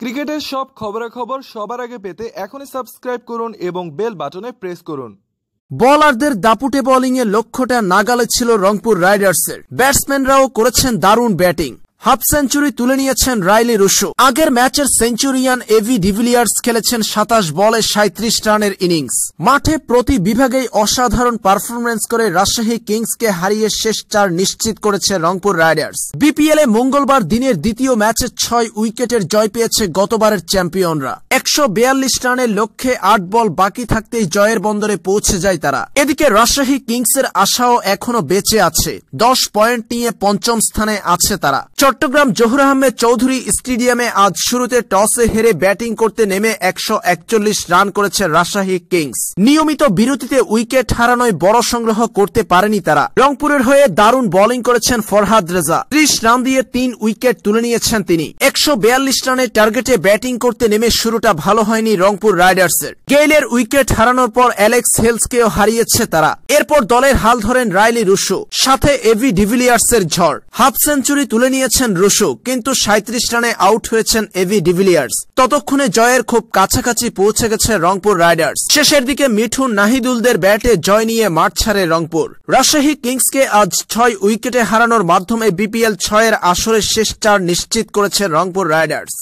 ক্রিকেটের সব খবরাখবর সবার আগে পেতে এখনই সাবস্ক্রাইব করুন এবং বেল বাটনে প্রেস করুন। বলারদের দাপুটে বোলিংয়ে লক্ষ্যটা নাগালে ছিল রংপুর রাইডার্সের। ব্যাটসম্যানরাও করেছেন দারুণ ব্যাটিং হাফ সেঞ্চুরি তুলে নিয়েছেন রাইলি রুশো। আগের ম্যাচের সেঞ্চুরিয়ান এভি ডিভিলিয়ার্স খেলেছেন সাতাশ বলে সাঁত্রিশ রানের ইনিংস। মাঠে প্রতি বিভাগেই অসাধারণ পারফরমেন্স করে রাজশাহী কিংসকে হারিয়ে শেষ চার নিশ্চিত করেছে রংপুর রাইডার্স। বিপিএল এ মঙ্গলবার দিনের দ্বিতীয় ম্যাচে ছয় উইকেটের জয় পেয়েছে গতবারের চ্যাম্পিয়নরা। একশো বিয়াল্লিশ রানের লক্ষ্যে আট বল বাকি থাকতেই জয়ের বন্দরে পৌঁছে যায় তারা। এদিকে রাজশাহী কিংসের আশাও এখনও বেঁচে আছে। দশ পয়েন্ট নিয়ে পঞ্চম স্থানে আছে তারা। চট্টগ্রাম জহুর আহমেদ চৌধুরী স্টেডিয়ামে আজ শুরুতে টসে হেরে ব্যাটিং করতে নেমে একশো একচল্লিশ রান করেছে রাজশাহী কিংস। নিয়মিত বিরতিতে উইকেট হারানোয় বড় সংগ্রহ করতে পারেনি তারা। রংপুরের হয়ে দারুণ বোলিং করেছেন ফরহাদ রেজা। ত্রিশ রান দিয়ে তিন উইকেট তুলে নিয়েছেন তিনি। একশো বিয়াল্লিশ রানের টার্গেটে ব্যাটিং করতে নেমে শুরুটা ভালো হয়নি রংপুর রাইডার্সের। গেইলের উইকেট হারানোর পর অ্যালেক্স হেলসকেও হারিয়েছে তারা। এরপর দলের হাল ধরেন রাইলি রুশো। সাথে এভি ডিভিলিয়ার্সের ঝড়। হাফ সেঞ্চুরি তুলে নিয়েছেন রুশু, কিন্তু সাঁত্রিশ রানে আউট হয়েছেন এভি ডিভিলিয়ার্স। ততক্ষণে জয়ের খুব কাছাকাছি পৌঁছে গেছে রংপুর রাইডার্স। শেষের দিকে মিঠুন নাহিদুলদের ব্যাটে জয় নিয়ে মাঠ ছাড়ে রংপুর। রাজশাহী কিংসকে আজ ছয় উইকেটে হারানোর মাধ্যমে বিপিএল ছয়ের আসরের শেষ চার নিশ্চিত করেছে রংপুর রাইডার্স।